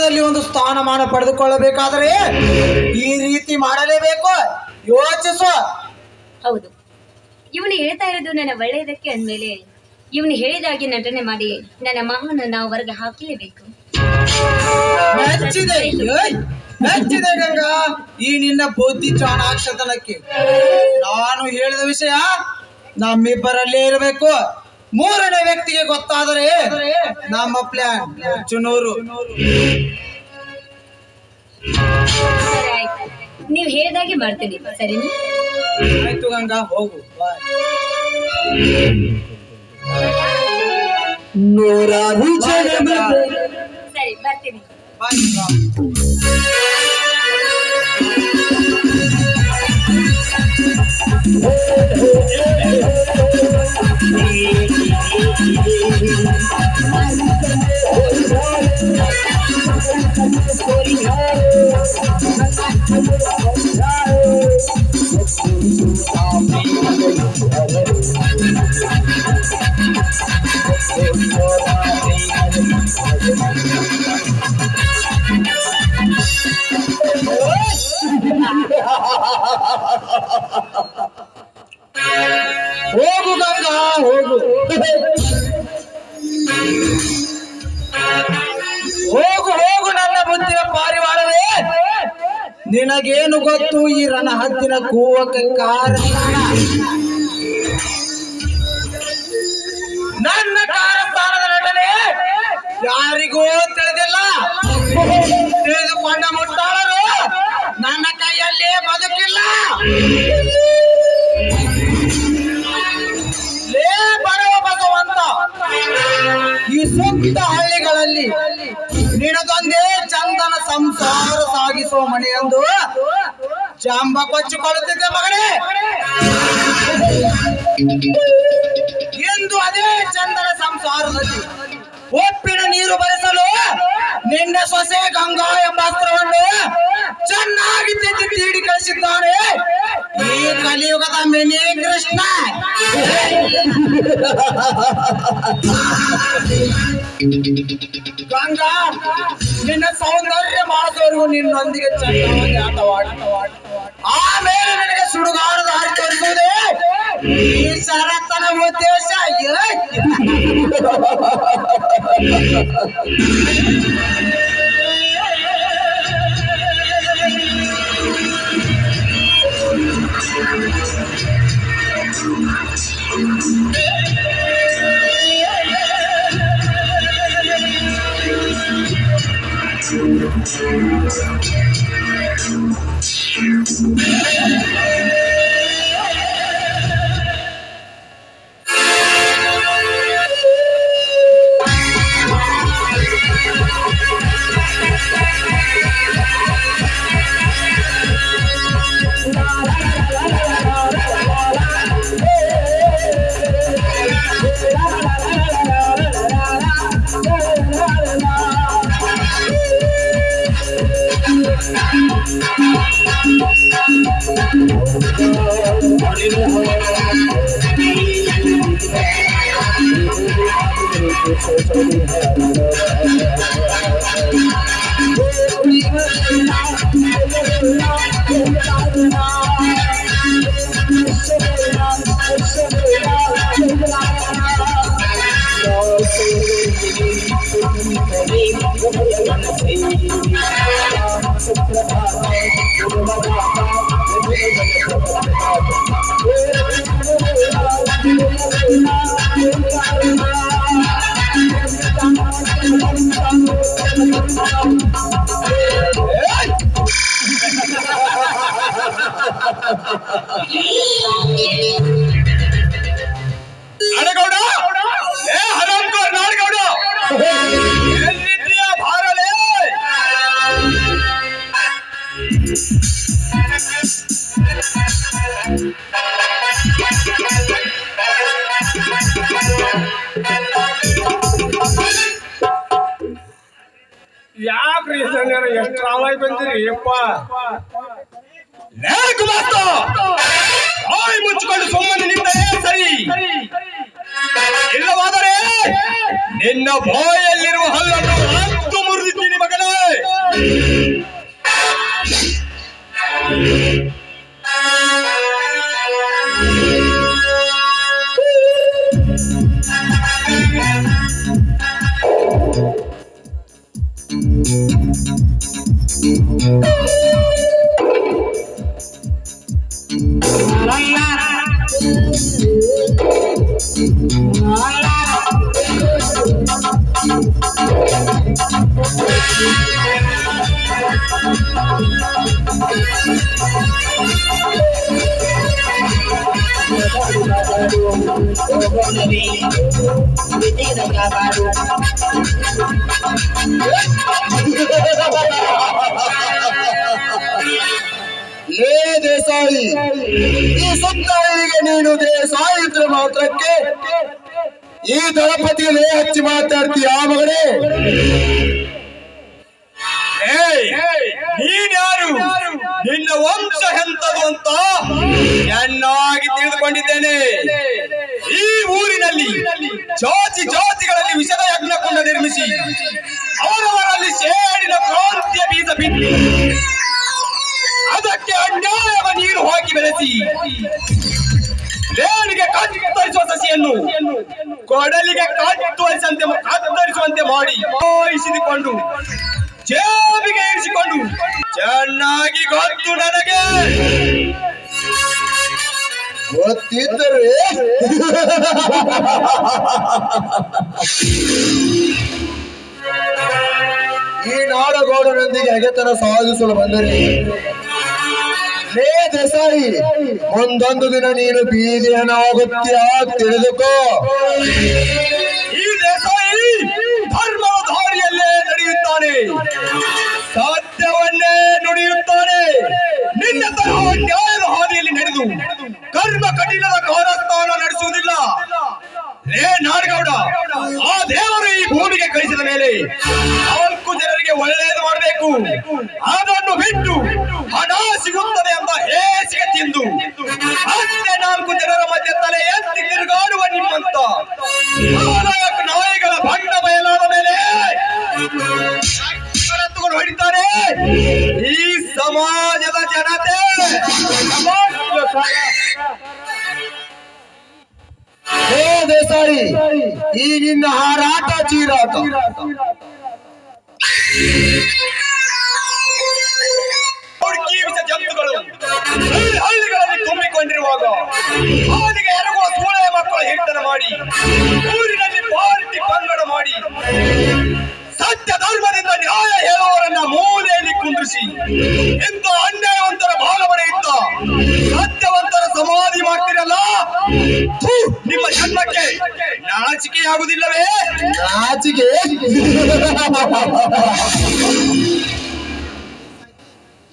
ಸಮಾಜದಲ್ಲಿ ಒಂದು ಸ್ಥಾನಮಾನ ಪಡೆದುಕೊಳ್ಳಬೇಕಾದರೆ ಈ ರೀತಿ ಮಾಡಲೇಬೇಕು. ಯೋಚಿಸು. ಹೌದು. ಇವನು ಹೇಳ್ತಾ ಇರೋದು ನನ್ನ ಒಳ್ಳೆಯದಕ್ಕೆ ಅಂದಮೇಲೆ ಇವನು ಹೇಳಿದಾಗಿ ನಟನೆ ಮಾಡಿ ನನ್ನ ಮಗನ ನಾವು ಹೊರಗೆ ಹಾಕಲೇಬೇಕು. ಮೆಚ್ಚಿದೆ. ಏಯ್! ಮೆಚ್ಚಿದೆ ಗಂಗಾ. ಈ ನಿನ್ನ ಬುದ್ಧಿ ಚಾಣಾಕ್ಷತನಕ್ಕೆ. ನಾನು ಹೇಳಿದ ವಿಷಯ ನಮ್ಮಿಬ್ಬರಲ್ಲೇ ಇರಬೇಕು. ಮೂರನೇ ವ್ಯಕ್ತಿಗೆ ಗೊತ್ತಾದರೆ ನಮ್ಮ ಪ್ಲಾನ್ ಚುನೂರು. ನೀವ್ ಹೇಳಿದಾಗೆ ಮಾಡ್ತೀನಿ ಸರಿನಾ? ಆಯ್ತು ಗಂಗಾ ಹೋಗು ಬಾಯ್ ನೂರಾರು ಜನ ಸರಿ ಬರ್ತೀನಿ. ಬಾಯ್ ಗಂಗಾ. ಹೋಗು ಈ ರಣಹದ್ದಿನ ಕೂವಕ್ಕೆ ಕಾರಣ. ಜಾಂಬ ಕೊಚ್ಚಿಕೊಳ್ಳುತ್ತಿದ್ದೆ ಮಗನೇ. ಎಂದು ಅದೇ ಚಂದನ ಸಂಸಾರದಲ್ಲಿ ಒಪ್ಪಿನ ನೀರು ಬರೆಸಲು ನಿನ್ನ ಸೊಸೆ ಗಂಗಾ ಎಂಬ ಅಸ್ತ್ರವನ್ನು ಚೆನ್ನಾಗಿ ತೆಗೆದು ತೀಡಿ ಕಳಿಸಿದ್ದಾನೆ. ಈ ಕಲಿಯುಗದ ಮಿನಿ ಕೃಷ್ಣ. ಗಂಗಾ, ನಿನ್ನ ಸೌಂದರ್ಯ ಮಾಡಿದವರೆಗೂ ನಿನ್ನೊಂದಿಗೆ ಚೆನ್ನಾಗಿ ಆಟವಾಡಿ. ಆಮೇಲೆ ನಿನಗೆ ಸುಡುಗಾರದ ಹಾರಿ ತೋರಿಸುವುದೇ ಈ ಶರತ್ತನ ಉದ್ದೇಶ ಏ? ಅಡಗೌಡ ಏ ಹರಾಮ್ಖೋರ್ ನಾಡಗೌಡ ಎಲ್ಲಿದ್ದೀಯ ಭಾರಲೇ ಯಾಕ್ರಿ ಸಣ್ಣ ಎಷ್ಟು ಆವಾಯ್ ಬಂದಿರಿ ಯಪ್ಪ ಲೇ ಗುಮಾಸ್ತ ಮುಚ್ಚಿಕೊಂಡು ಸುಮ್ಮನೆ ನಿಂತರೆ ಸರಿ. ಇಲ್ಲವಾದರೆ ನಿನ್ನ ಬಾಯಲ್ಲಿರುವ ಹಲ್ಲನ್ನು ಲೇ ದೇಸಾಯಿ, ಈ ಸುತ್ತಾಯಿಗೆ ನೀನು ದೇಸಾಯಿ ಇದ್ರೆ ಮಾತ್ರಕ್ಕೆ ಈ ದಳಪತಿ ಲೇ ಹಚ್ಚಿ ಮಾತಾಡ್ತೀಯ ಮಗನೇ? ನೀನ್ಯಾರು ನಿನ್ನ ವಂಶ ಎಂತದು ಅಂತ ಚೆನ್ನಾಗಿ ತಿಳಿದುಕೊಂಡಿದ್ದೇನೆ. ಈ ಊರಿನಲ್ಲಿ ಜಾತಿ ಜಾತಿಗಳಲ್ಲಿ ವಿಷದ ಯಜ್ಞಕುಂಡ ನಿರ್ಮಿಸಿ ಅವರವರಲ್ಲಿ ಸೇಡಿನ ಕ್ರಾಂತಿಯ ಬೀಜ ಬಿಟ್ಟು ಅದಕ್ಕೆ ಅನ್ಯಾಯವ ನೀರು ಹಾಕಿ ಬೆಳೆಸಿ ದೇವರಿಗೆ ಕತ್ತರಿಸುವ ಸಸಿಯನ್ನು ಕೊಡಲಿಗೆ ಕತ್ತರಿಸಂತೆ ಕತ್ತರಿಸುವಂತೆ ಮಾಡಿ ಮೋಹಿಸಿಕೊಂಡು ಜೇಬಿಗೆ ಇರಿಸಿಕೊಂಡು ಚೆನ್ನಾಗಿ ಗೊತ್ತು ನನಗೆ. ಗೊತ್ತಿದ್ದರೆ? ಈ ನಾಡಗೌಡರೊಂದಿಗೆ ಹೆಗೆತನ ಸಾಧಿಸಲು ಬಂದರೆ? ಲೇ ದೇಸಾಯಿ ಒಂದೊಂದು ದಿನ ನೀನು ಬೀದಿಯನ್ನಾಗುತ್ತೀಯ ತಿಳಿದುಕೋ. ಈ ದೇಸಾಯಿ ಧರ್ಮದ ದಾರಿಯಲ್ಲೇ ನಡೆಯುತ್ತಾನೆ. ಸತ್ಯವನ್ನೇ ನುಡಿಯುತ್ತಾನೆ. ನಿನ್ನ ತರಹ ನ್ಯಾಯದ ಹಾದಿಯಲ್ಲಿ ನಡೆದು. ಕಠಿಣದ ಕಾರಸ್ಥಾನ ನಡೆಸುವುದಿಲ್ಲ. ರೇ ನಾಡಗೌಡ, ಆ ದೇವರು ಈ ಭೂಮಿಗೆ ಕಳಿಸಿದ ಮೇಲೆ ನಾಲ್ಕು ಜನರಿಗೆ ಒಳ್ಳೆಯದು ಮಾಡಬೇಕು. ಅದನ್ನು ಬಿಟ್ಟು ಹಣ ಸಿಗುತ್ತದೆ ಅಂತ ಹೇಸಿಗೆ ತಿಂದು ಮತ್ತೆ ನಾಲ್ಕು ಜನರ ಮಧ್ಯೆ ತಲೆ ಎತ್ತಿ ತಿರುಗಾಡುವ ನಿಮ್ಮಂತ ನಾಯಿಗಳ ಬಣ್ಣ ಬಯಲಾದ ಮೇಲೆ ಹೊಡಿತಾರೆ ಈ ಸಮಾಜದ ಜನತೆ. ಲೇ ದೇಸಾಯಿ, ಈ ನಿನ್ನ ಹಾರಾಟ ಚೀರಾಟ. ಜಂತುಗಳು. ಹಳ್ಳಿಗಳಲ್ಲಿ ತುಂಬಿಕೊಂಡಿರುವಾಗ ಹಾಲಿಗೆ ಎರಗುವ ಸೂಳೆ ಮಕ್ಕಳು ಹಿಡಿತನ ಮಾಡಿ ಊರಿನಲ್ಲಿ ಪಾರ್ಟಿ ಪಂಗಡ ಮಾಡಿ ಸತ್ಯ ನ್ಯಾಯ ಹೇಳುವವರನ್ನ ಮೂಲೆಯಲ್ಲಿ ಕುಂದ್ರಿಸಿ. ಇಂಥ ಅನ್ಯಾಯವಂತರ ಬಾಲ ಇದ್ದ ಸತ್ಯವಂತರ ಸಮಾಧಿ ಮಾಡ್ತಿರಲ್ಲ? ನಿಮ್ಮ ಜನ್ಮಕ್ಕೆ ನಾಚಿಕೆಯಾಗುವುದಿಲ್ಲವೇ? ನಾಚಿಕೆ.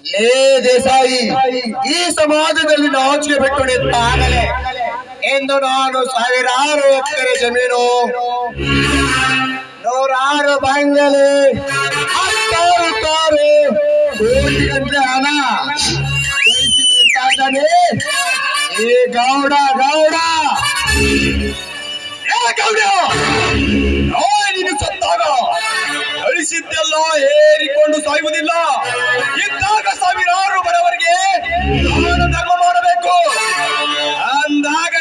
ಲೇ ದೇಸಾಯಿ, ಈ ಸಮಾಜದಲ್ಲಿ ನಾಚಿಕೆ ಬಿಟ್ಟು ಆಗಲೇ ಎಂದು ನಾನು ಸಾವಿರಾರು ಎಕರೆ ಜಮೀನು, ನೂರಾರು ಬಂಗಲೆ ಹತ್ತಾರು ಕಾರು ಕೋಟಿಗಟ್ಟಲೆ ಹಣ ಈ ಗೌಡ ಗೌಡ. ಏ ಗೌಡ. ನೀನು ಸತ್ತಾಗ. ಅಳಿಸಿದ್ದೆಲ್ಲ ಏರಿಕೊಂಡು ಸಾಯುವುದಿಲ್ಲ. ಇದ್ದಾಗ ಸಾವಿರಾರು ಬಡವರಿಗೆ ದಾನ ಧರ್ಮ ಮಾಡಬೇಕು. ಅಂದಾಗ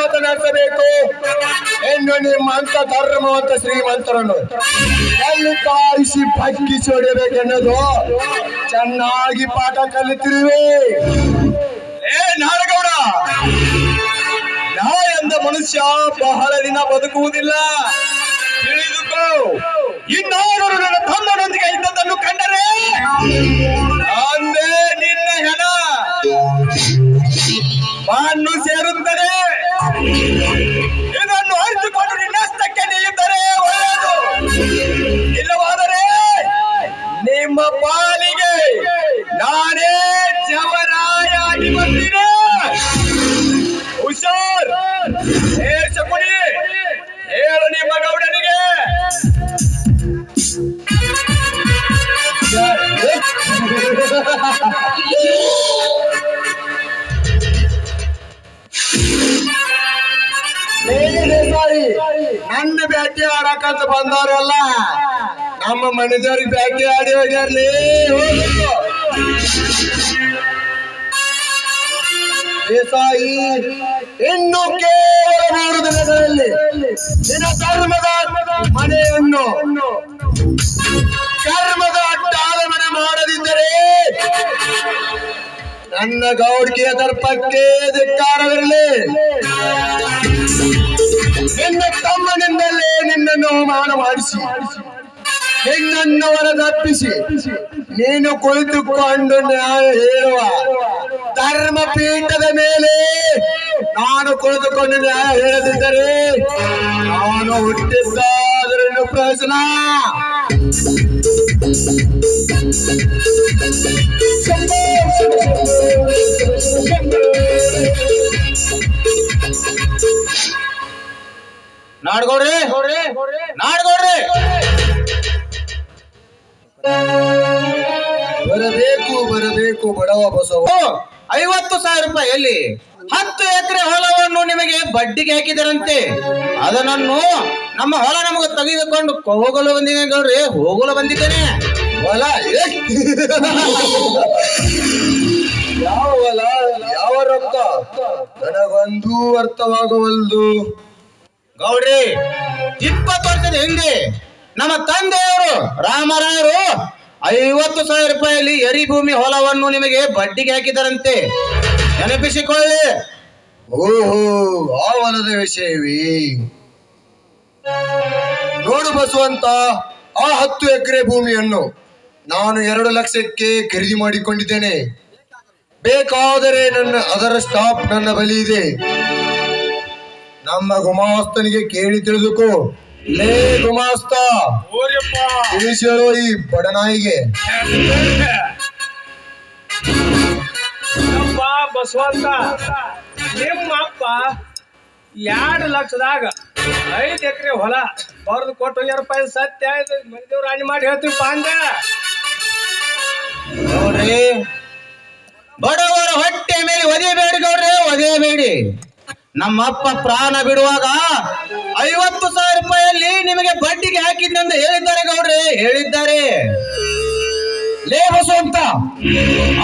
ಮಾತನಾಡಿಸಬೇಕು ಎಂದು ನಿಮ್ಮಂತ ಧರ್ಮವಂತ ಶ್ರೀಮಂತರನ್ನು ಎಲ್ಲಿ ಕಾಯಿಸಿ ಪಕ್ಕಿಸಿ ಹೊಡೆಯಬೇಕೆನ್ನೋದು ಚೆನ್ನಾಗಿ ಪಾಠ ಕಲಿತಿರುವೆ. ಏ ನಾಡಗೌಡ ಎಂದ ಮನುಷ್ಯ ಬಹಳ ದಿನ ಬದುಕುವುದಿಲ್ಲ. ತಿಳಿದುಕೋ ಇನ್ನಾರು ನನ್ನ ತಮ್ಮನೊಂದಿಗೆ ಇದ್ದದನ್ನು ಕಂಡರೆ ಅಂತ ಬಂದವ್ರಲ್ಲ ನಮ್ಮ ಮನೆದವ್ರಿಗೆ ಬ್ಯಾಟಿ ಆಡಿ ಹೋಗ್ಯಾರ್ಲಿ. ದೇಸಾಯಿ ಇನ್ನು ಕೇವಲ ಮೂರು ದಿನಗಳಲ್ಲಿ ನಿನ್ನ ಧರ್ಮದ ಮನೆಯನ್ನು ಕರ್ಮದ ಅಟ್ಟಾಲಮನೆ ಮನೆ ಮಾಡದಿದ್ದರೆ ನನ್ನ ಗೌಡಿಕೆಯ ದರ್ಪಕ್ಕೆ ಧಿಕ್ಕಾರವಿರಲಿ. ನಿನ್ನ ತಮ್ಮನಿಂದಲೇ ನಿನ್ನನ್ನು ಅವಮಾನ ಮಾಡಿಸಿ ನಿನ್ನನ್ನು ಹೊರದಪ್ಪಿಸಿ ನೀನು ಕುಳಿತುಕೊಂಡು ನ್ಯಾಯ ಹೇಳುವ ಧರ್ಮ ಪೀಠದ ಮೇಲೆ ನಾನು ಕುಳಿತುಕೊಂಡು ನ್ಯಾಯ ಹೇಳದಿದ್ದರೆ ನಾನು ಹುಟ್ಟಿದ್ದಾದ್ರೂ ಪ್ರಯೋಜನ ನಾಡ್ಗೌಡ್ರಿ! ನಾಡ್ಗೌಡ್ರಿ! ಬರಬೇಕು ಬರಬೇಕು ಬಡವ ಬಸವ. ಐವತ್ತು ಸಾವಿರ ರೂಪಾಯಿ ಎಲ್ಲಿ? ಹತ್ತು ಎಕರೆ ಹೊಲವನ್ನು ನಿಮಗೆ ಬಡ್ಡಿಗೆ ಹಾಕಿದರಂತೆ. ಅದನ್ನು ನಮ್ಮ ಹೊಲ ನಮಗೆ ತೆಗೆದುಕೊಂಡು ಹೋಗಲು ಬಂದಿದ್ದೇನೆ ಗೌಡ್ರಿ ಹೋಗಲು ಬಂದಿದ್ದೇನೆ. ಹೊಲ? ಯಾವ ಹೊಲ? ಯಾವ ರೊಕ್ಕ? ನನಗೊಂದೂ ಅರ್ಥವಾಗವಲ್ದು. ಗೌಡ್ರಿ, ಇಪ್ಪತ್ತು ವರ್ಷದ ಹಿಂದೆ ನಮ್ಮ ತಂದೆಯವರು ರಾಮರಾಯರು ಐವತ್ತು ಸಾವಿರ ರೂಪಾಯಿಲಿ ಎರಿ ಭೂಮಿ ಹೊಲವನ್ನು ನಿಮಗೆ ಬಡ್ಡಿಗೆ ಹಾಕಿದರಂತೆ. ನೆನಪಿಸಿಕೊಳ್ಳಿ. ಓಹೋ, ಆ ವಿಷಯವೇ? ನೋಡು ಬಸುವಂತ, ಆ ಹತ್ತು ಎಕರೆ ಭೂಮಿಯನ್ನು ನಾನು ಎರಡು ಲಕ್ಷಕ್ಕೆ ಖರೀದಿ ಮಾಡಿಕೊಂಡಿದ್ದೇನೆ. ಬೇಕಾದರೆ ನನ್ನ ಅದರ ಸ್ಟಾಪ್ ನನ್ನ ಬಳಿ ಇದೆ. ನಮ್ಮ ಗುಮಾಸ್ತನಿಗೆ ಕೇಳಿ ತಿಳಿದುಕೋ. ಲೇ ಗುಮಾಸ್ತ. ತಿಳಿಸಿ ಹೇಳೋ ಈ ಬಡನಾಯಿಗೆ. ಅಪ್ಪ ಬಸವಂತ. ನಿಮ್ಮ ಅಪ್ಪ ಎರಡು ಲಕ್ಷದಾಗ ಐದು ಎಕರೆ ಹೊಲ ಬರ್ದು ಕೊಟ್ಟು ರೂಪಾಯಿ ಸತ್ಯ ಆಯ್ತು ಮಂದಿವ್ರು ರಾಣಿ ಮಾಡಿ ಹೇಳ್ತೀವಿ ಪಾಂಡ ನೋಡ್ರಿ. ಬಡವರ ಹೊಟ್ಟೆ ಮೇಲೆ ಒದೆಯಬೇಡಿ ನಮ್ಮಪ್ಪ ಪ್ರಾಣ ಬಿಡುವಾಗ ಐವತ್ತು ಸಾವಿರ ರೂಪಾಯಿಯಲ್ಲಿ ನಿಮಗೆ ಬಡ್ಡಿಗೆ ಹಾಕಿದ್ದೆಂದು ಹೇಳಿದ್ದಾರೆ ಗೌಡ್ರಿ, ಹೇಳಿದ್ದಾರೆ. ಲೇ ಅಂತ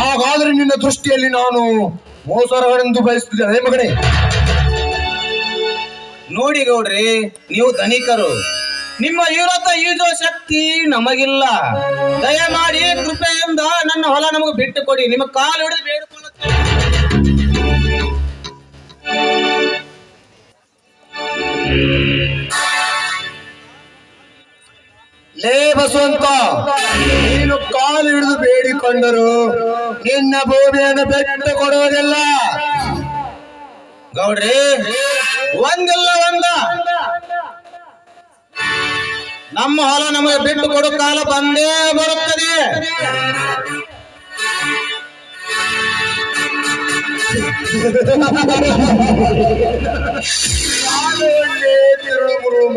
ಹಾಗಾದ್ರೆ ನಿನ್ನ ದೃಷ್ಟಿಯಲ್ಲಿ ನಾನು ಮೋಸರಗಳೆಂದು ಬಯಸುತ್ತಿದ್ದೆ ಮಗನೇ, ನೋಡಿ ಗೌಡ್ರಿ, ನೀವು ಧನಿಕರು. ನಿಮ್ಮ ಇವತ್ತ ಈಜೋ ಶಕ್ತಿ ನಮಗಿಲ್ಲ. ದಯಮಾಡಿ ಕೃಪೆಯಿಂದ ನನ್ನ ಹೊಲ ನಮಗೆ ಬಿಟ್ಟು ಕೊಡಿ. ನಿಮ್ಮ ಕಾಲು ಹಿಡಿದು ಬೇಡಿಕೊಳ್ಳುತ್ತೇನೆ ಹಿಡಿದು ಬೇಡಿಕೊಂಡರು ನಿನ್ನ ಭೂಮಿಯನ್ನು ಬೆಟ್ಟು ಕೊಡುವುದಿಲ್ಲ. ಗೌಡ್ರಿ, ಒಂದಿಲ್ಲ ಒಂದ. ನಮ್ಮ ಹೊಲ ನಮಗೆ ಬಿಟ್ಟು ಕೊಡೋ ಕಾಲ ಬಂದೇ ಬರುತ್ತದೆ.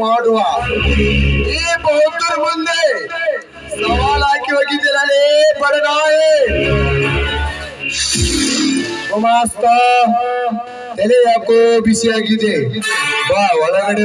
ಮಾಡುವ. ಈ ಬೌದ್ಧರ ಮುಂದೆ ಸವಾಲ್ ಹಾಕಿ ಹೋಗಿದ್ದೀರಲೇ ಬಡನಾಯೇ ಗುಮಾಸ್ತ ತಲೆ ಯಾಕೋ ಬಿಸಿಯಾಗಿದೆ ಬಾ ಒಳಗಡೆ